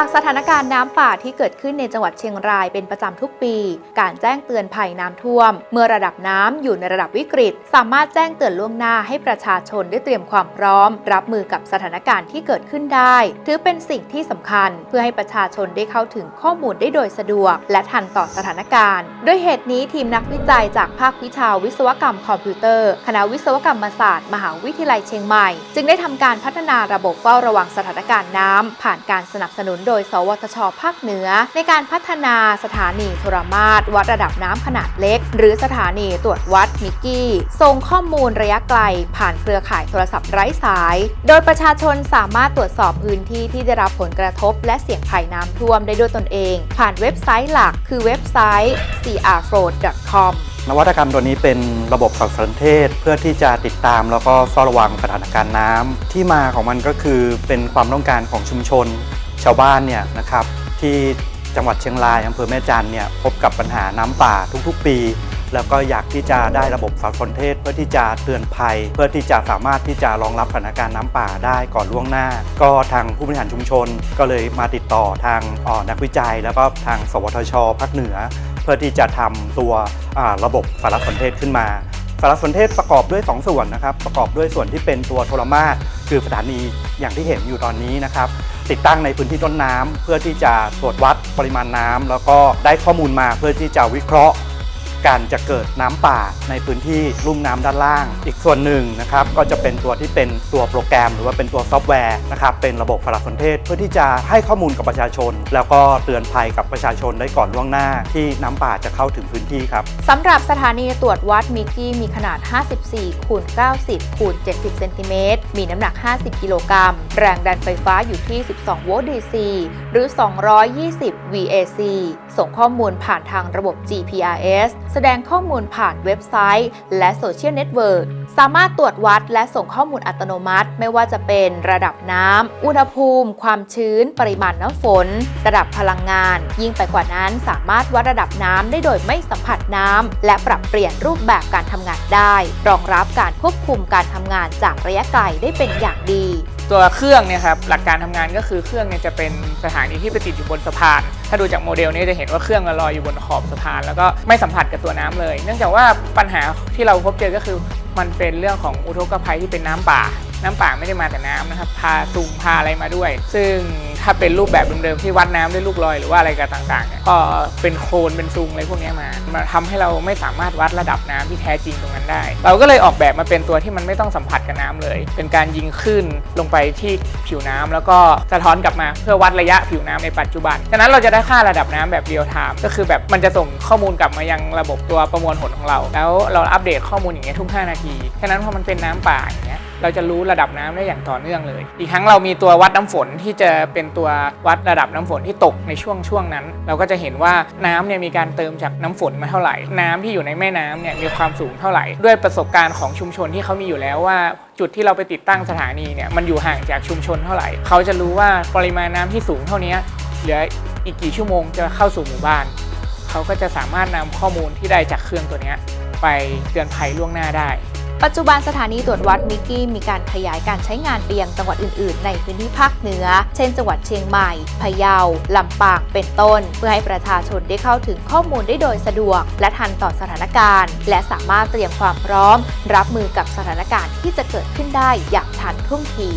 จากสถานการณ์น้ำป่าที่เกิดขึ้นในจังหวัดเชียงรายเป็นประจำทุกปี การแจ้งเตือนภัยน้ำท่วม เมื่อระดับน้ำอยู่ในระดับวิกฤต สามารถแจ้งเตือนล่วงหน้าให้ประชาชนได้เตรียมความพร้อม รับมือกับสถานการณ์ที่เกิดขึ้นได้ ถือเป็นสิ่งที่สำคัญ เพื่อให้ประชาชนได้เข้าถึงข้อมูลได้โดยสะดวก และทันต่อสถานการณ์ ด้วยเหตุนี้ทีมนักวิจัยจากภาควิชาวิศวกรรมคอมพิวเตอร์ คณะวิศวกรรมศาสตร์ มหาวิทยาลัยเชียงใหม่ จึงได้ทำการพัฒนาระบบเฝ้าระวังสถานการณ์น้ำผ่านการสนับสนุนโดย สวทช ภาคเหนือ ในการพัฒนาสถานีโทรมาตรวัดระดับน้ำขนาดเล็ก หรือสถานีตรวจวัดมิกกี้ส่งข้อมูลระยะไกล ผ่านเครือข่ายโทรศัพท์ไร้สาย โดยประชาชนสามารถตรวจสอบพื้นที่ที่ได้รับผลกระทบ และเสี่ยงภัยน้ำท่วมได้ด้วยตนเอง ผ่านเว็บไซต์หลัก คือเว็บไซต์ crfloat.com นวัตกรรมตัวนี้เป็นระบบสารสนเทศเพื่อที่จะติดตามแล้วก็เฝ้าระวังสถานการณ์น้ำที่มาของมันก็คือเป็นความต้องการของชุมชนาวบ้านเนี่ยนะครับที่จังหวัดเชียงรายอำเภอแม่จันเนี่ยพบกับปัญหาน้ำป่าทุกๆ ปี แล้วก็อยากที่จะได้ระบบสารสนเทศ เพื่อที่จะเตือนภัย เพื่อที่จะสามารถที่จะรองรับสถานการณ์น้ำป่าได้ก่อนล่วงหน้า ก็ทางผู้บริหารชุมชน ก็เลยมาติดต่อทางออนักวิจัย แล้วก็ทาง สวทชภาคเหนือ เพื่อที่จะทำตัวระบบสารสนเทศขึ้นมาสารสนเทศประกอบด้วย 2 ส่วนนะครับประกอบด้วยส่วนที่เป็นตัวโทรมาตร คือสถานีอย่างที่เห็นอยู่ตอนนี้นะครับ ติดตั้งในพื้นที่ต้นน้ำเพื่อที่จะตรวจวัดปริมาณน้ำแล้วก็ได้ข้อมูลมาเพื่อที่จะวิเคราะห์ การจะเกิดน้ำป่าในพื้นที่ลุ่มน้ำด้านล่าง อีกส่วนหนึ่งนะครับก็จะเป็นตัวที่เป็นตัวโปรแกรม หรือว่าเป็นตัวซอฟต์แวร์นะครับเป็นระบบสารสนเทศ เพื่อที่จะให้ข้อมูลกับประชาชน แล้วก็เตือนภัยกับประชาชนได้ก่อนล่วงหน้า ที่น้ำป่าจะเข้าถึงพื้นที่ครับสำหรับสถานีตรวจวัดมิกกี้มีขนาด 54คูณ90คูณ70เซนติเมตรมีน้ำหนัก 50 กิโลกรัม แรงดันไฟฟ้าอยู่ที่ 12 โวลต์ DC หรือ 220 VAC ส่งข้อมูลผ่านทางระบบ GPRS ดงข้อมูลผ่านเว็บไซต์ และโซเชียลเน็ตเวิร์กสามารถตรวจวัดและส่งข้อมูลอัตโนมัติ ไม่ว่าจะเป็นระดับน้ำ อุณหภูมิ ความชื้น ปริมาณน้ำฝน ระดับพลังงาน ยิ่งไปกว่านั้นสามารถวัดระดับน้ำได้โดยไม่สัมผัสน้ำ และปรับเปลี่ยนรูปแบบการทำงานได้ รองรับการควบคุมการทำงานจากระยะไกลได้เป็นอย่างดี ตัวเครื่องเนี่ยครับหลักการทำงานก็คือเครื่องเนี่ยจะเป็นสถานีที่ไปติดอยู่บนสะพาน ถ้าดูจากโมเดลนี้จะเห็นว่าเครื่องลอยอยู่บนขอบสะพาน แล้วก็ไม่สัมผัสกับตัวน้ำเลย เนื่องจากว่าปัญหาที่เราพบเจอก็คือมันเป็นเรื่องของอุทกภัยที่เป็นน้ำป่า น้ำป่าไม่ได้มาแต่น้ำนะครับพาซุงพาอะไรมาด้วย ซึ่ง ถ้าเป็นรูปแบบเดิมๆที่วัดน้ำด้วยลูกลอยหรือว่าอะไรกันต่างๆเนี่ยก็เป็นโคลนเป็นซุงอะไรพวกนี้มามาทำให้เราไม่สามารถวัดระดับน้ำที่แท้จริงตรงนั้นได้ เราก็เลยออกแบบมาเป็นตัวที่มันไม่ต้องสัมผัสกับน้ำเลย เป็นการยิงขึ้นลงไปที่ผิวน้ำแล้วก็สะท้อนกลับมาเพื่อวัดระยะผิวน้ำในปัจจุบันฉะนั้นเราจะได้ค่าระดับน้ำแบบเรียลไทม์ก็คือแบบมันจะส่งข้อมูลกลับมายังระบบตัวประมวลผลของเรา แล้วเราอัปเดตข้อมูลอย่างเงี้ยทุก 5 นาทีฉะนั้นพอมันเป็นน้ำป่าอย่างเงี้ย เราจะรู้ระดับน้ำได้อย่างต่อเนื่องเลย อีกทั้งเรามีตัววัดน้ำฝนที่จะเป็นตัววัดระดับน้ำฝนที่ตกในช่วงช่วงนั้น เราก็จะเห็นว่าน้ำเนี่ยมีการเติมจากน้ำฝนมาเท่าไหร่ น้ำที่อยู่ในแม่น้ำเนี่ยมีความสูงเท่าไหร่ ด้วยประสบการณ์ของชุมชนที่เขามีอยู่แล้วว่าจุดที่เราไปติดตั้งสถานีเนี่ยมันอยู่ห่างจากชุมชนเท่าไหร่ เขาจะรู้ว่าปริมาณน้ำที่สูงเท่านี้เหลืออีกกี่ชั่วโมงจะเข้าสู่หมู่บ้าน เขาก็จะสามารถนำข้อมูลที่ได้จากเครื่องตัวนี้ไปเตือนภัยล่วงหน้าได้ ปัจจุบันสถานีตรวจวัดมิกกี้มีการขยายการใช้งานไปยังจังหวัดอื่น ๆ ในพื้นที่ภาคเหนือ เช่น จังหวัดเชียงใหม่ พะเยา ลำปาง เป็นต้น เพื่อให้ประชาชนได้เข้าถึงข้อมูลได้โดยสะดวก และทันต่อสถานการณ์ และสามารถเตรียมความพร้อม รับมือกับสถานการณ์ที่จะเกิดขึ้นได้อย่างทันท่วงที